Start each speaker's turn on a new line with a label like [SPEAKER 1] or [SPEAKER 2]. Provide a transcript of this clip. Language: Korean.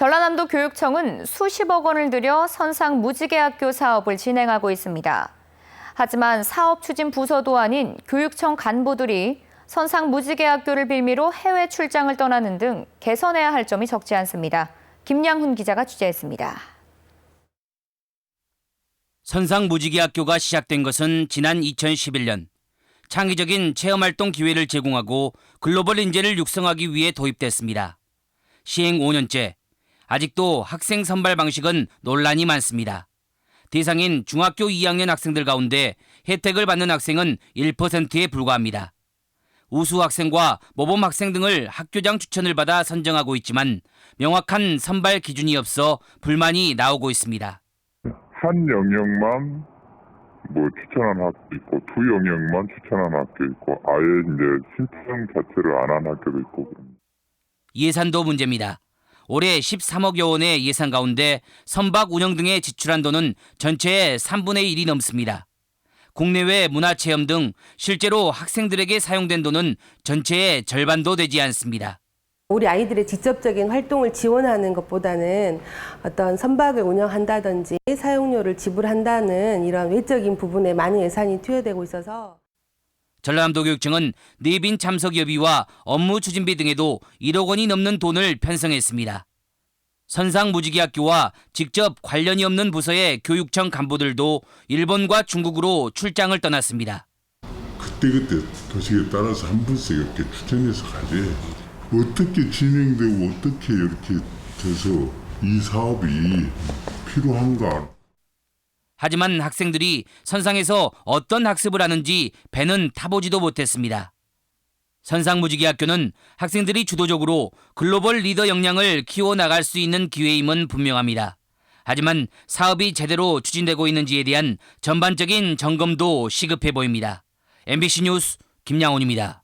[SPEAKER 1] 전라남도 교육청은 수십억 원을 들여 선상 무지개 학교 사업을 진행하고 있습니다. 하지만 사업 추진 부서도 아닌 교육청 간부들이 선상 무지개 학교를 빌미로 해외 출장을 떠나는 등 개선해야 할 점이 적지 않습니다. 김양훈 기자가 취재했습니다.
[SPEAKER 2] 선상 무지개 학교가 시작된 것은 지난 2011년 창의적인 체험 활동 기회를 제공하고 글로벌 인재를 육성하기 위해 도입됐습니다. 시행 5년째 아직도 학생 선발 방식은 논란이 많습니다. 대상인 중학교 2학년 학생들 가운데 혜택을 받는 학생은 1%에 불과합니다. 우수 학생과 모범 학생 등을 학교장 추천을 받아 선정하고 있지만 명확한 선발 기준이 없어 불만이 나오고 있습니다.
[SPEAKER 3] 한 영역만 뭐 추천한 학교 있고 두 영역만 추천한 학교 있고 아예 이제 신청 자체를 안 한 학교도 있고.
[SPEAKER 2] 예산도 문제입니다. 올해 13억여 원의 예산 가운데 선박 운영 등에 지출한 돈은 전체의 3분의 1이 넘습니다. 국내외 문화체험 등 실제로 학생들에게 사용된 돈은 전체의 절반도 되지 않습니다.
[SPEAKER 4] 우리 아이들의 직접적인 활동을 지원하는 것보다는 어떤 선박을 운영한다든지 사용료를 지불한다는 이런 외적인 부분에 많은 예산이 투여되고 있어서
[SPEAKER 2] 전라남도 교육청은 내빈 참석 여비와 업무 추진비 등에도 1억 원이 넘는 돈을 편성했습니다. 선상 무지개학교와 직접 관련이 없는 부서의 교육청 간부들도 일본과 중국으로 출장을 떠났습니다.
[SPEAKER 5] 그때그때 도식에 따라서 한 번씩 이렇게 추천해서 가지. 어떻게 진행되고 어떻게 이렇게 돼서 이 사업이 필요한가.
[SPEAKER 2] 하지만 학생들이 선상에서 어떤 학습을 하는지 배는 타보지도 못했습니다. 선상무지개학교는 학생들이 주도적으로 글로벌 리더 역량을 키워나갈 수 있는 기회임은 분명합니다. 하지만 사업이 제대로 추진되고 있는지에 대한 전반적인 점검도 시급해 보입니다. MBC 뉴스 김양훈입니다.